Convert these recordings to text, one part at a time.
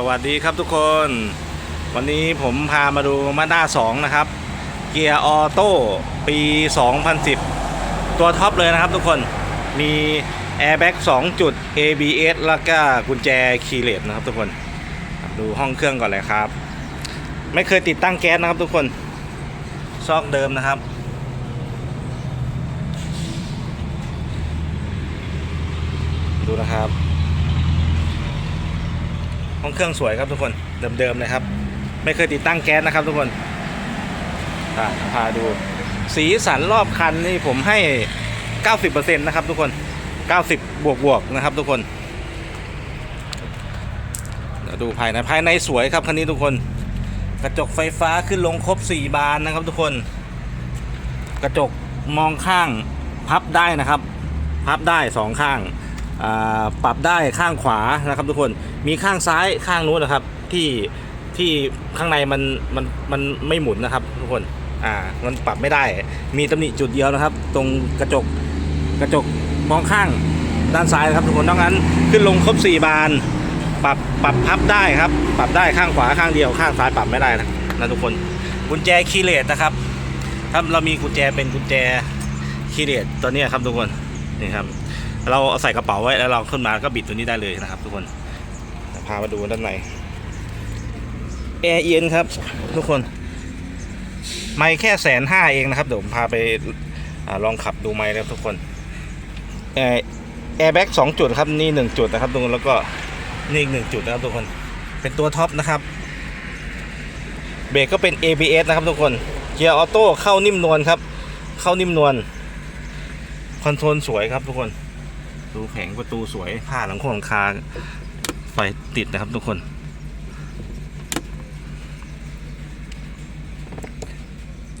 สวัสดีครับทุกคน วันนี้ผมพามาดูมาด้า2นะครับ เกียร์ออโต้ปี 2010 ตัวท็อปเลยนะครับทุกคนมีแอร์แบ็ก2จุด ABS แล้วก็กุญแจคีย์เลสนะครับทุกคนดูห้องเครื่องก่อนเลยครับ ไม่เคยติดตั้งแก๊สนะครับทุกคน ซอกเดิมนะครับดูนะครับ ห้องเครื่องสวยครับทุกคนเดิมๆเลยครับ ไม่เคยติดตั้งแก๊สนะครับทุกคนอ่าพาดู สีสันรอบคันนี่ผมให้ 90%นะครับทุกคน 90 บวกบวกนะครับทุกคนเดี๋ยวดูภายในภายในสวยครับคันนี้ทุกคน กระจกไฟฟ้าขึ้นลงครบ 4 บานนะครับทุกคน กระจกมองข้างพับได้นะครับ พับได้สองข้าง ปรับได้ข้างขวานะครับทุกคนมีข้างซ้ายข้างนู้นนะครับที่ที่ข้างในมันมันมันไม่หมุนนะครับทุกคนอ่ามันปรับไม่ได้ มีตำหนิจุดเดียวนะครับ ตรงกระจกกระจกมองข้างด้านซ้ายนะครับทุกคนนอกนั้นขึ้นลงครบ 4 บาน ปรับปรับพับได้ครับ ปรับได้ข้างขวาข้างเดียวข้างซ้ายปรับไม่ได้นะนะทุกคนกุญแจคีเลสนะครับถ้าเรามีกุญแจเป็นกุญแจคีเลสตัวนี้ครับทุกคนนี่ครับ เราเอาใส่กระเป๋าไว้แล้วเราขึ้นมาก็บิดตัวนี้ได้เลยนะครับ ทุกคนพามาดูด้านในแอร์เย็นครับ ทุกคน ไม่แค่แสนห้าเองนะครับ เดี๋ยวผมพาไปอลองขับดูไม่แล้วทุกคนแอร์แอร์แบ็กสองจุดครับนี่หนึ่งจุดนะครับทุกคนแล้วก็นี่อีกหนึ่งจุดนะครับทุกคน เป็นตัวท็อปนะครับเบรกก็เป็น ABS นะครับทุกคนเกียร์ออโต้เข้านิ่มนวลครับ เข้านิ่มนวลคอนโทรลสวยครับทุกคน ดูแผงประตูสวยผ้าหลังโคงหลังคาไฟติดนะครับทุกคน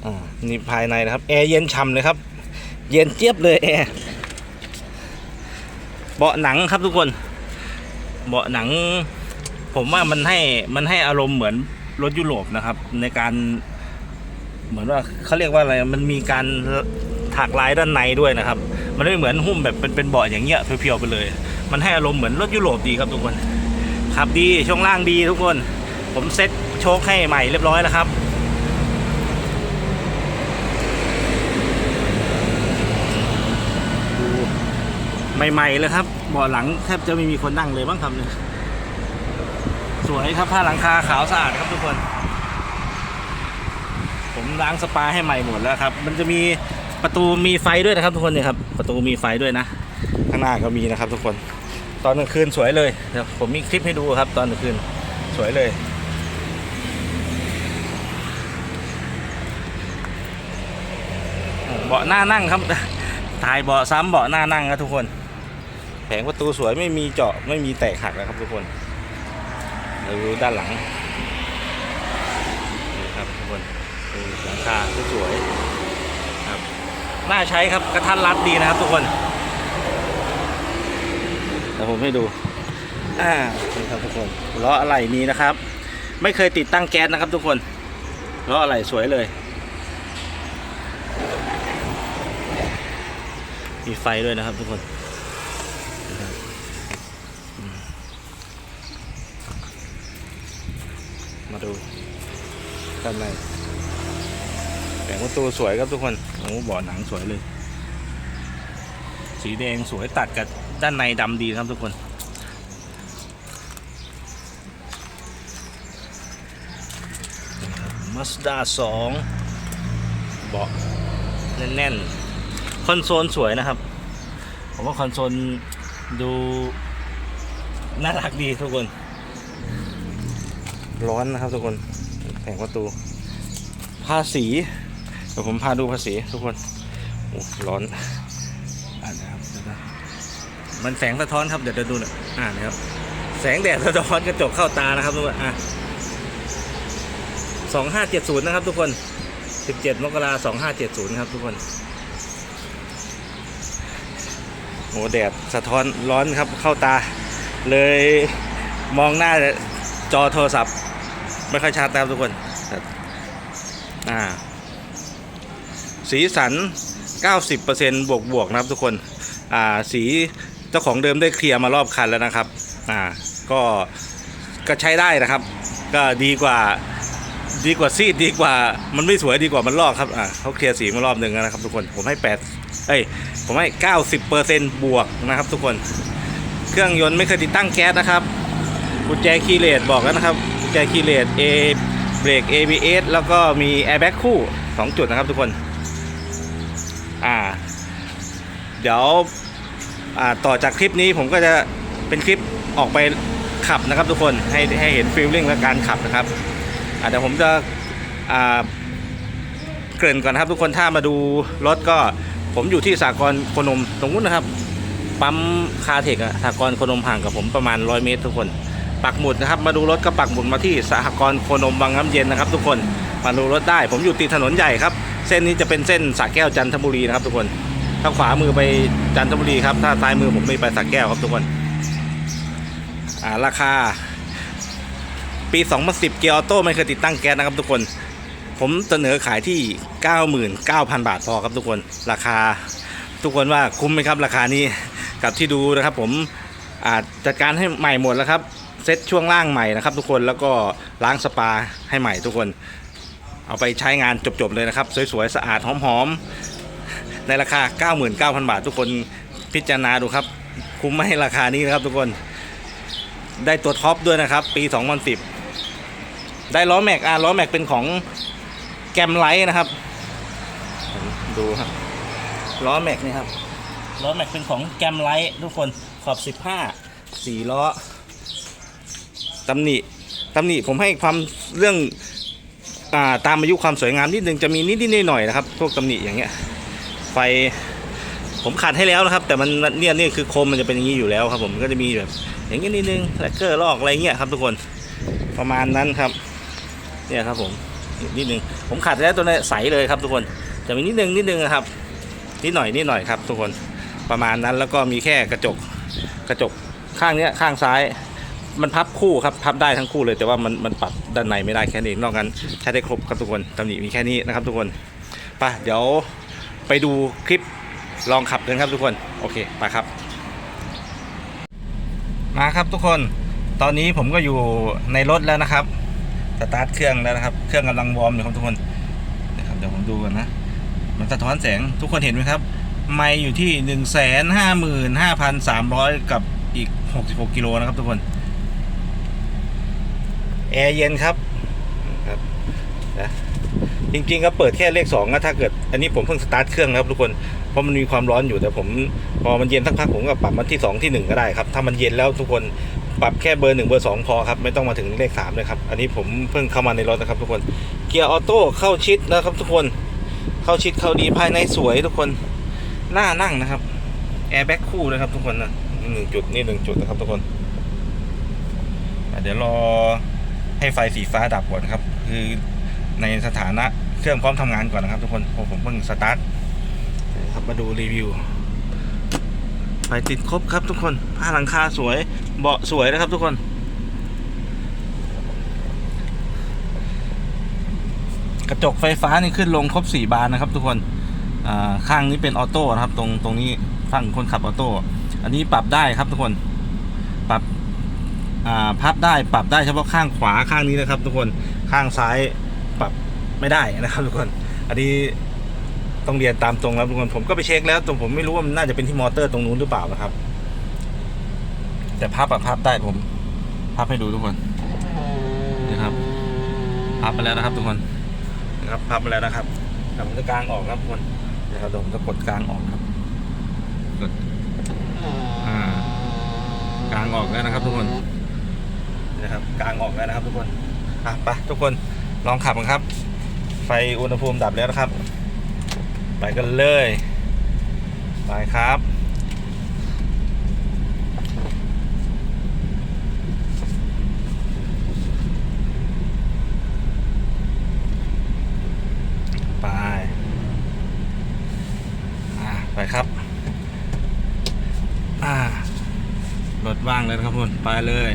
อ่านี่ภายในนะครับ แอร์เย็นฉ่ำเลยครับ เย็นเจี๊ยบเลยแอร์ เบาะหนังครับทุกคน เบาะหนัง ผมว่ามันให้มันให้อารมณ์เหมือนรถยุโรปนะครับ ในการเหมือนว่าเขาเรียกว่าอะไร มันมีการถากลายด้านในด้วยนะครับ มันไม่เหมือนหุ้มแบบเป็นเป็นเบาะอย่างเงี้ยเพียวๆไปเลย มันให้อารมณ์เหมือนรถยุโรปดีครับทุกคนขับดีช่วงล่างดีทุกคน ผมเซ็ตโชคให้ใหม่เรียบร้อยแล้วครับดูใหม่ๆเลยครับเบาะหลังแทบจะไม่มีคนนั่งเลยบ้างครับเนี่ยสวยครับผ้าหลังคาขาวสะอาดครับทุกคน ผมล้างสปาให้ใหม่หมดแล้วครับ มันจะมี ประตูมีไฟด้วยนะครับทุกคนเนี่ยครับประตูมีไฟด้วยนะ ข้างหน้าก็มีนะครับ ทุกคน ตอนกลางคืนสวยเลยเดี๋ยวผมมีคลิปให้ดูครับ ตอนกลางคืนสวยเลยเบาะหน้านั่งครับถ่ายเบาะซ้ำเบาะหน้านั่งครับทุกคน แผงประตูสวยไม่มีเจาะไม่มีแตกหักนะครับทุกคนเราดูด้านหลังนี่ครับทุกคนดูหลังคาสวย น่าใช้ครับกระทันรัดดีนะครับทุกคนเดี๋ยวผมให้ดูอ่านี่ครับทุกคนล้ออะไหล่มีนะครับ ไม่เคยติดตั้งแก๊สนะครับ ทุกคนล้ออะไหล่สวยเลย มีไฟด้วยนะครับทุกคนนะครับอืมมาดูด้านในแผงประตูสวยครับทุกคนโอ้เบาะหนังสวยเลย สีแดงสวยตัดกับด้านในดำดีครับทุกคนมาสด้าสองเบาะแน่นๆ คอนโซลสวยนะครับ ผมว่าคอนโซลดู น่ารักดีทุกคน ร้อนนะครับทุกคนแผงประตูภาษี ดี๋ยวผมพาดูภาษีทุกคนโอ้ร้อนอ่านะครับเดี๋ยวมันแสงสะท้อนครับเดี๋ยวจะดูหน่อยอ่านะครับ แสงแดดสะท้อนกระจกเข้าตานะครับทุกคนอะสองห้าเจ็ดศูนย์นะครับ ทุกคนสิบเจ็ดมกราสองห้าเจ็ดศูนย์ครับ ทุกคนโอ้แดดสะท้อนร้อนครับเข้าตา เลยมองหน้าจอโทรศัพท์ ไม่ค่อยชัดนะครับทุกคนอ่า สีสัน 90%บวกบวกนะครับทุกคนอ่าสีเจ้าของเดิมได้เคลียร์มารอบคันแล้วนะครับอ่าก็ก็ใช้ได้นะครับ ก็ดีกว่าดีกว่าซีดดีกว่ามันไม่สวยดีกว่ามันลอกครับอ่าเขาเคลียร์สีมารอบหนึ่งแล้วนะครับ ทุกคนผมให้แปดเอ้ยผมให้เก้าสิบวกนะครับทุกคน เครื่องยนต์ไม่เคยติดตั้งแก๊สนะครับกุญแจคีย์เลสบอกแล้วนะครับกุญแจคีย์เลส A เบรก ABS แล้วก็มีแอร์แบ็กคู่สองจุดนะครับทุกคน อ่า เดี๋ยวอ่าต่อจากคลิปนี้ผมก็จะเป็นคลิปออกไปขับนะครับทุกคนให้ให้เห็นฟีลลิ่งและการขับนะครับอาเดี๋ยวผมจะเกริ่นก่อนนะครับ ทุกคนถ้ามาดูรถก็ผมอยู่ที่สากลโคนมตรงนู้นนะครับปั๊มคาเทคอะสากลโคนมห่างกับผมประมาณ 100 เมตร ทุกคน ปักหมุดนะครับ มาดูรถก็ปักหมุดมาที่สหกรณ์โคนมบางน้ำเย็นนะครับ ทุกคนมาดูรถได้ ผมอยู่ติดถนนใหญ่ครับ เส้นนี้จะเป็นเส้นสระแก้วจันทบุรีนะครับทุกคนถ้าขวามือไปจันทบุรีครับ ถ้าซ้ายมือผมไปไปสระแก้วครับทุกคนอ่าราคา ปี2010เกียร์ออโต้ไม่เคยติดตั้งแก๊สนะครับทุกคน ผมเสนอขายที่ 99,000 บาทพอครับทุกคนราคาทุกคนว่าคุ้มไหมครับราคานี้กับที่ดูนะครับ ผมอ่าจัดการให้ใหม่หมดแล้วครับเซ็ตช่วงล่างใหม่นะครับทุกคนแล้วก็ล้างสปาให้ใหม่ทุกคน เอาไปใช้งานจบๆเลยนะครับ สวยๆ สะอาดหอมๆ ในราคา 99,000 บาท ทุกคนพิจารณาดูครับ คุ้มไหมราคานี้นะครับทุกคนได้ตัวท็อปด้วยนะครับ ปี 2010 ได้ล้อแม็กอะล้อแม็กเป็นของแกมไลท์นะครับ ดูครับล้อแม็กนี่ครับล้อแม็กเป็นของแกมไลท์ทุกคนขอบ 15 4ล้อตำหนิตำหนิผมให้ความเรื่อง ตามอายุความสวยงามนิดนึงจะมีนิดๆหน่อยนะครับพวกตำหนิอย่างเงี้ยไฟผมขัดให้แล้วนะครับ แต่มันเนี่ยนี่คือโคมมันจะเป็นอย่างนี้อยู่แล้วครับ ผมก็จะมีแบบ อย่างนี้นิดนึงแลกเกอร์ลอกอะไรเงี้ยครับ ทุกคนประมาณนั้นครับ เนี่ยครับผมนิดนึงผมขัดแล้วตัวนี้ใสเลยครับ ทุกคนจะมีนิดนึงนิดนึงนะครับ นิดหน่อยนิดหน่อยครับ ทุกคนประมาณนั้นแล้วก็มีแค่กระจกกระจกข้างเนี้ยข้างซ้าย มันพับคู่ครับพับได้ทั้งคู่เลยแต่ว่ามันมันปรับด้านในไม่ได้แค่นี้นอกนั้นใช้ได้ครบครับทุกคนตำหนิมีแค่นี้นะครับทุกคนไปเดี๋ยวไปดูคลิปลองขับกันครับทุกคนโอเคไปครับ มาครับทุกคนตอนนี้ผมก็อยู่ในรถแล้วนะครับสตาร์ทเครื่องแล้วนะครับ เครื่องกำลังวอร์มอยู่ครับทุกคนนะครับเดี๋ยวผมดูกันนะมันสะท้อนแสงทุกคนเห็นไหมครับ ไมค์อยู่ที่หนึ่งแสนห้าหมื่นห้าพันสามร้อยกับอีกหกสิบหกกิโลนะครับทุกคน แอร์เย็นครับครับนะจริงๆก็เปิดแค่เลขสองนะถ้าเกิดอันนี้ผมเพิ่งสตาร์ทเครื่องนะครับทุกคนเพราะมันมีความร้อนอยู่แต่ผมพอมันเย็นสักพักผมก็ปรับมาที่สองที่หนึ่งก็ได้ครับ ถ้ามันเย็นแล้วทุกคนปรับแค่เบอร์หนึ่งเบอร์สองพอครับ ไม่ต้องมาถึงเลขสามเลยครับ อันนี้ผมเพิ่งเข้ามาในรถนะครับทุกคนเกียร์ออโต้เข้าชิดนะครับทุกคนเข้าชิดเข้าดีภายในสวยทุกคนหน่านั่งนะครับแอร์แบ็กคู่นะครับทุกคนนะหนึ่งจุดนี่หนึ่งจุดนะครับทุกคนเดี๋ยวรอ ให้ไฟสีฟ้าดับก่อนครับ คือในสถานะเครื่องพร้อมทำงานก่อนนะครับ ทุกคนผมเพิ่งสตาร์ทครับมาดูรีวิวไฟติดครบครับทุกคนผ้าหลังคาสวยเบาะสวยนะครับทุกคน กระจกไฟฟ้านี่ขึ้นลงครบ4บานนะครับ ทุกคนข้างนี้เป็นออโต้นะครับ ตรงตรงนี้ฝั่งคนขับออโต้อันนี้ปรับได้ครับทุกคน พับได้ปรับได้เฉพาะข้างขวาข้างนี้นะครับ ทุกคนข้างซ้ายปรับไม่ได้นะครับ ทุกคนอันนี้ต้องเรียนตามตรงแล้วทุกคนผมก็ไปเช็คแล้วตรงผมไม่รู้ว่ามันน่าจะเป็นที่มอเตอร์ตรงนู้นหรือเปล่านะครับ แต่ภาพอะภาพได้ผมภาพให้ดูทุกคนนะครับภาพไปแล้วนะครับ ทุกคนนะครับภาพไปแล้วนะครับแต่ผมจะกลางออกครับทุกคนนะครับเดี๋ยวผมจะกดกลางออกครับกดอ่ากางออกแล้วนะครับ ทุกคน นะครับกางออกแล้วนะครับทุกคนอะไปทุกคนลองขับกันครับ ไฟอุณหภูมิดับแล้วนะครับ ไปกันเลยไปครับไปอ่าไปครับอ่ารถว่างเลยครับทุกคนไปเลย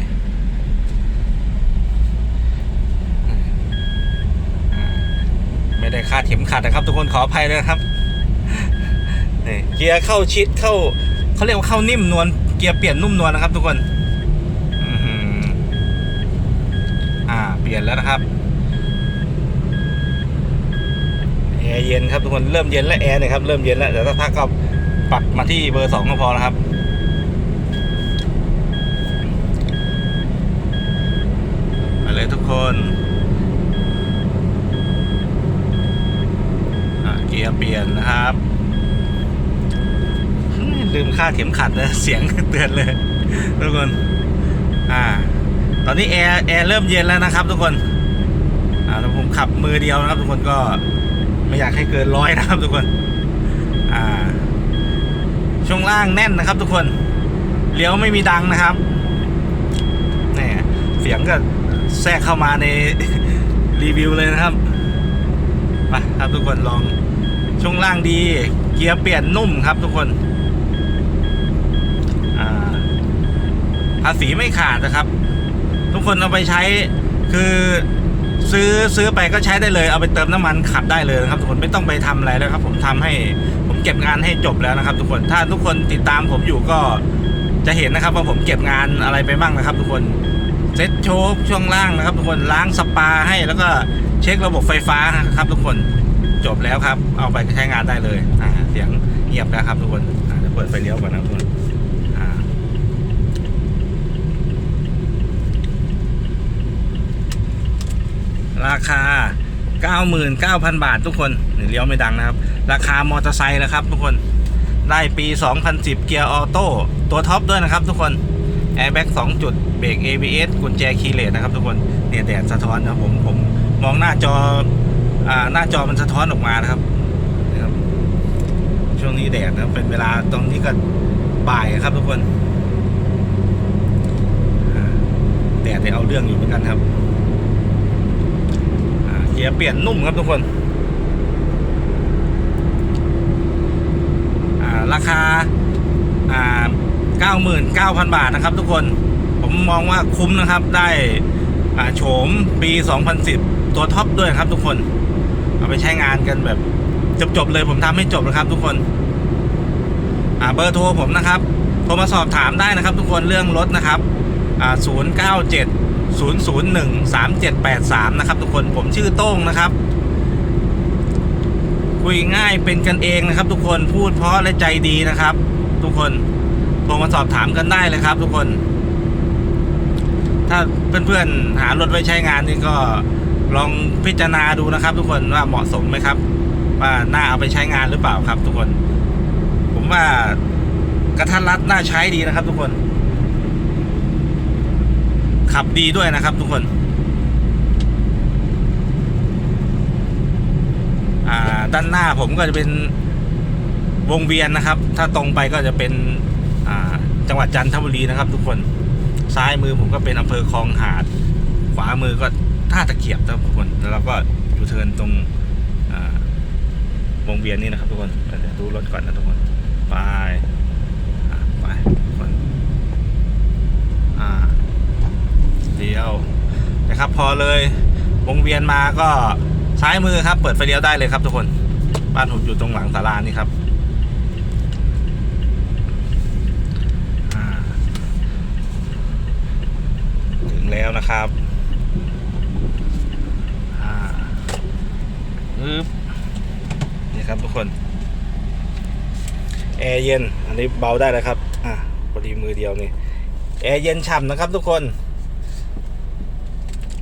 อ่าไม่ได้ คาดเข็มขัดนะครับ ทุกคนขออภัยเลยนะครับเกียร์เข้าชิดเข้าเขาเรียกว่าเข้านิ่มนวลเกียร์เปลี่ยนนุ่มนวลนะครับ ทุกคนอื้อหือลี่ยนแล้วนะครับแอร์เย็นครับทุกคนเริ่มเย็นแล้วแอร์เนี่ยครับเริ่มเย็นแล้วเดี๋ยวสักพักก็ปรับมาที่เบอร์สองก็พอแล้วครับไปเลยทุกคนอะเกียร์เป ลี่ยนนะครับลืมค่าเข็มขัดนะเสียงเตือนเลยทุกคนอ่าตอนนี้แอร์แอร์เริ่มเย็นแล้วนะครับ ทุกคนอ่าแล้วผมขับมือเดียวนะครับ ทุกคนก็ไม่อยากให้เกินร้อยนะครับ ทุกคนอ่าช่วงล่างแน่นนะครับ ทุกคนเลี้ยวไม่มีดังนะครับนี่เสียงก็แทรกเข้ามาในรีวิวเลยนะครับไปครับทุกคนลอง ช่วงล่างดี เกียร์เปลี่ยนนุ่มครับทุกคนภาษีไม่ขาดนะครับ ทุกคนเอาไปใช้คือซื้อซื้อไปก็ใช้ได้เลย เอาไปเติมน้ำมันขับได้เลยนะครับ ทุกคนไม่ต้องไปทำอะไรแล้วครับ ผมทำให้ผมเก็บงานให้จบแล้วนะครับ ทุกคนถ้าทุกคนติดตามผมอยู่ก็จะเห็นนะครับ ว่าผมเก็บงานอะไรไปบ้างนะครับ ทุกคนเซ็ตโชคช่วงล่างนะครับ ทุกคนล้างสปาให้แล้วก็เช็คระบบไฟฟ้านะครับ ทุกคน จบแล้วครับ เอาไปใช้งานได้เลยอ่าเสียงเงียบแล้วครับทุกคนอ่าเดี๋ยวเปิดไฟเลี้ยวก่อนนะครับทุกคนอ่าราคา 99,000 บาททุกคนนี่เลี้ยวไม่ดังนะครับ ราคามอเตอร์ไซค์แล้วครับทุกคน ได้ปี 2010 เกียร์ออโต้ ตัวท็อปด้วยนะครับทุกคนแอร์แบ็ก2จุด เบรก ABS กุญแจคีย์เลสนะครับทุกคน เนี่ยแดดสะท้อนนะผมผมมองหน้าจอ หน้าจอมันสะท้อนออกมานะครับนะครับช่วงนี้แดดนะเป็นเวลาตรงนี้ก็บ่ายครับทุกคนแดดเนี่เอาเรื่องอยู่เหมือนกันครับเกียร์เปลี่ยนนุ่มครับทุกคนราคา 99,000 บาทนะครับทุกคน ผมมองว่าคุ้มนะครับ ได้โฉมปี 2010 ตัวท็อปด้วยครับทุกคน เอาไปใช้งานกันแบบจบๆเลยผมทำให้จบนะครับ ทุกคน อ่าเบอร์โทรผมนะครับโทรมาสอบถามได้นะครับ ทุกคนเรื่องรถนะครับอ่า097 001 3783นะครับ ทุกคนผมชื่อโต้งนะครับ คุยง่ายเป็นกันเองนะครับ ทุกคนพูดเพราะและใจดีนะครับ ทุกคนโทรมาสอบถามกันได้เลยครับ ทุกคน ถ้าเพื่อนๆหารถไว้ใช้งานนี่ก็ ลองพิจารณาดูนะครับ ทุกคนว่าเหมาะสมไหมครับ ว่าน่าเอาไปใช้งานหรือเปล่าครับ ทุกคน ผมว่ากระทัดรัดน่าใช้ดีนะครับ ทุกคน ขับดีด้วยนะครับ ทุกคนด้านหน้าผมก็จะเป็นวงเวียนนะครับ ถ้าตรงไปก็จะเป็นจังหวัดจันทบุรีนะครับ ทุกคน ซ้ายมือผมก็เป็นอำเภอคลองหาด ขวามือก็ ท่าตะเกียบนะครับทุกคนแล้วเราก็ยูเทิร์นตรงวงเวียนนี้นะครับทุกคนเดี๋ยวดูรถก่อนนะทุกคนไปไปทุกคนอ่าเลี้ยวนะครับพอเลยวงเวียนมาก็ซ้ายมือครับ เปิดไฟเลี้ยวได้เลยครับทุกคนบ้านผมอยู่ตรงหลังศาลานี่ครับถึงแล้วนะครับอ่า ปึ๊บนี่ครับทุกคนแอร์เย็น อันนี้เบาได้แล้วครับ อะพอดีมือเดียวนี่แอร์เย็นฉ่ำนะครับทุกคน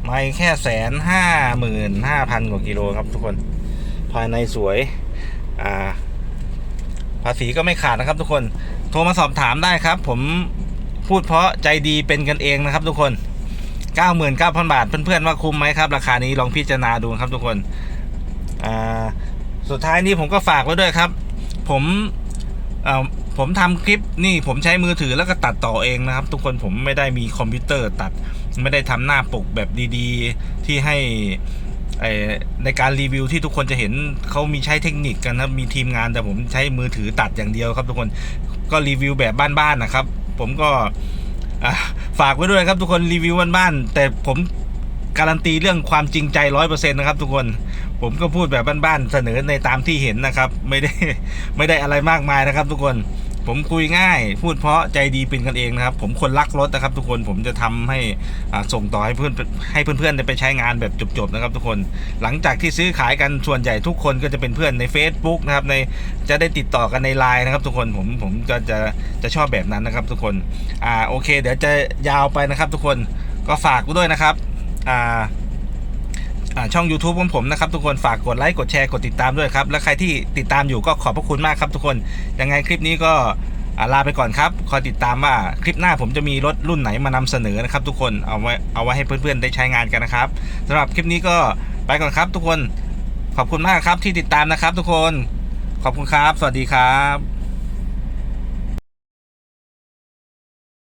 ไม่แค่แสนห้าหมื่นห้าพันกว่ากิโลครับทุกคน ภายในสวย อ่า ภาษีก็ไม่ขาดนะครับทุกคน โทรมาสอบถามได้ครับ ผมพูดเพราะใจดีเป็นกันเองนะครับทุกคน 99,000 บาท เพื่อนๆว่าคุ้มไหมครับ ราคานี้ลองพิจารณาดูครับทุกคน อ่าสุดท้ายนี้ผมก็ฝากไว้ด้วยครับ ผมอ่อผมทำคลิปนี่ผมใช้มือถือแล้วก็ตัดต่อเองนะครับ ทุกคนผมไม่ได้มีคอมพิวเตอร์ตัดไม่ได้ทำหน้าปกแบบดีๆ ที่ให้ในการรีวิวที่ทุกคนจะเห็นเขามีใช้เทคนิคกันนะมีทีมงานแต่ผมใช้มือถือตัดอย่างเดียวครับ ทุกคนก็รีวิวแบบบ้านๆนะครับ ผมก็ฝากไว้ด้วยครับทุกคนรีวิวบ้านๆแต่ผมการันตีเรื่องความจริงใจร้อยเปอร์เซ็นต์นะครับทุกคน ผมก็พูดแบบบ้านๆเสนอในตามที่เห็นนะครับ ไม่ได้ไม่ได้อะไรมากมายนะครับ ทุกคนผมคุยง่าย พูดเพราะใจดีเป็นกันเองนะครับ ผมคนรักรถนะครับ ทุกคนผมจะทำให้อาส่งต่อให้เพื่อนให้เพื่อนๆไปใช้งานแบบจบๆนะครับ ทุกคนหลังจากที่ซื้อขายกันส่วนใหญ่ทุกคนก็จะเป็นเพื่อนใน Facebook นะครับในจะได้ติดต่อกันในไลน์นะครับ ทุกคนผมผมจะจะจะชอบแบบนั้นนะครับ ทุกคนอ่าโอเค เดี๋ยวจะยาวไปนะครับ ทุกคนก็ฝากด้วยนะครับอ่า ช่อง YouTube ของผมนะครับทุกคนฝากกดไลค์กดแชร์กดติดตามด้วยครับ และใครที่ติดตามอยู่ก็ขอบพระคุณมากครับทุกคนยังไงคลิปนี้ก็ลาไปก่อนครับ คอยติดตามว่าคลิปหน้าผมจะมีรถรุ่นไหนมานำเสนอนะครับ ทุกคนเอาไว้เอาไว้ให้เพื่อนๆได้ใช้งานกันนะครับสำหรับคลิปนี้ก็ไปก่อนครับ ทุกคนขอบคุณมากครับที่ติดตามนะครับ ทุกคนขอบคุณครับ สวัสดีครับ